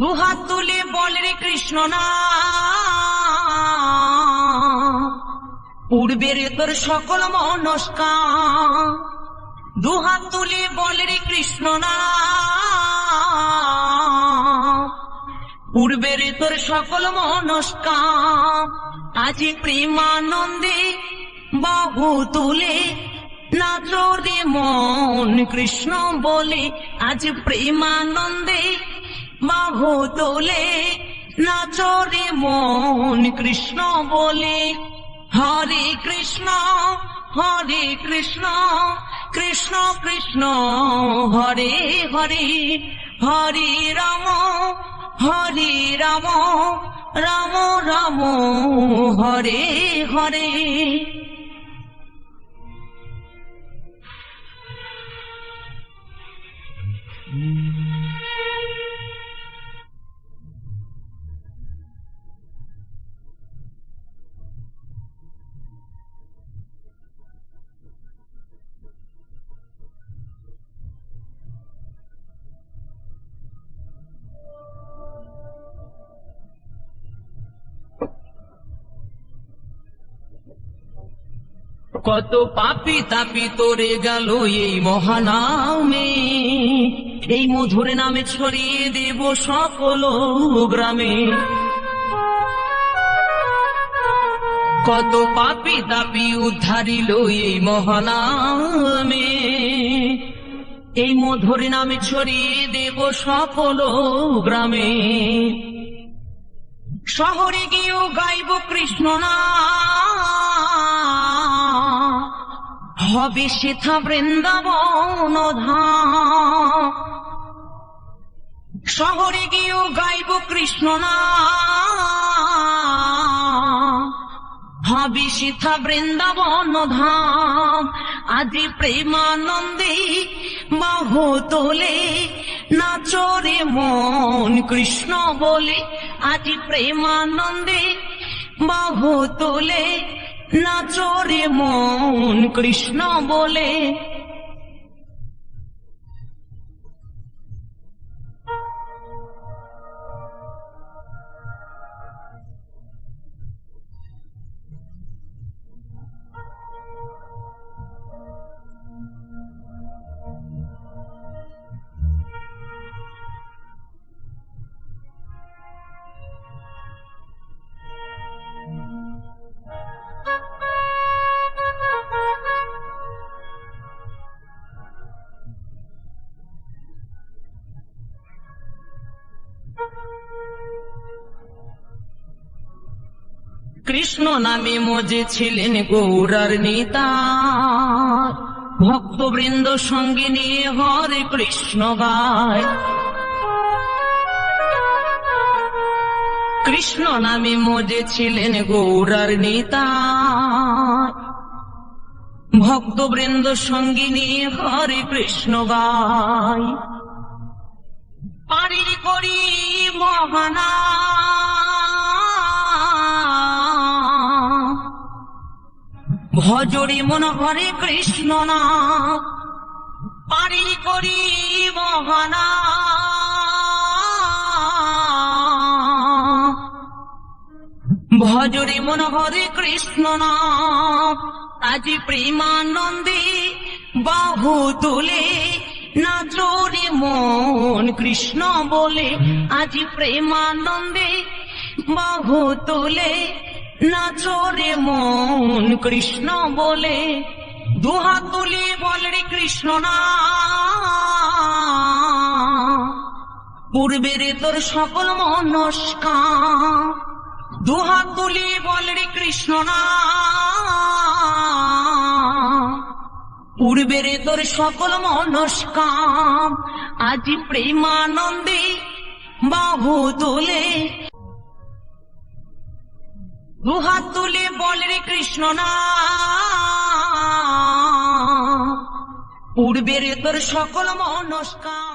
দুহাত তুলে বল রে কৃষ্ণ না। পূর্বের তোর সকল মনস্কার দুহাত তুলে বল রে কৃষ্ণ না। পূর্বের তোর সকল মনস্কার, আজি প্রেমানন্দে বাহু তুলে নাচ রে মন কৃষ্ণ বলে, আজ প্রেমানন্দে বাহু তোলে, নাচ রে মন কৃষ্ণ বলে। হরে কৃষ্ণ হরে কৃষ্ণ কৃষ্ণ কৃষ্ণ, হরে হরে। হরে রাম হরে রাম রাম রাম, হরে হরে। কত পাপি তাপি তোরে গেল এই মহানামে। এই মধুর নামে ছড়িয়ে দেব সকল গ্রামে। কত পাপি তাপি উদ্ধারিল এই মহানামে। এই মধুর নামে ছড়িয়ে দেব সকল গ্রামে। শহরে গিয়েও গাইব কৃষ্ণ না হবে সেথা বৃন্দাবন শহরে গিয়েও গাইব কৃষ্ণ না হবে সেথা বৃন্দাবন ধাম। আজি প্রেমানন্দে বাহু তোলে নাচরে মন কৃষ্ণ বলে। আজি প্রেমানন্দে বাহু তোলে নাচরে মন কৃষ্ণ বলে কৃষ্ণ নামে মজে ছিলেন গৌরার নেতা। ভক্তবৃন্দ সঙ্গে নিয়ে হরে কৃষ্ণ গায়। কৃষ্ণ নামে মজে ছিলেন গৌরার নেতা। ভক্তবৃন্দ সঙ্গে নিয়ে হরে কৃষ্ণ গায়। পারির করি মহানা ভজরে মন কৃষ্ণ না পারি করি মহানা ভজরে মন কৃষ্ণ না আজি প্রেমানন্দে বাহু তুলে নাচরে মন। কৃষ্ণ বলে, আজি প্রেমানন্দে বাহু তুলে নাচরে মন কৃষ্ণ বলে দুহাত তুলে বল রে কৃষ্ণ না। পূর্বের তোর সকল মনস্কার দুহাত তুলে বল রে কৃষ্ণ না। পূর্বের তোর সকল মনস্কাম আজি প্রেমানন্দে বাহু তোলে দুহাত তুলে বল রে কৃষ্ণ না। পূর্বের তোর সকল মনস্কার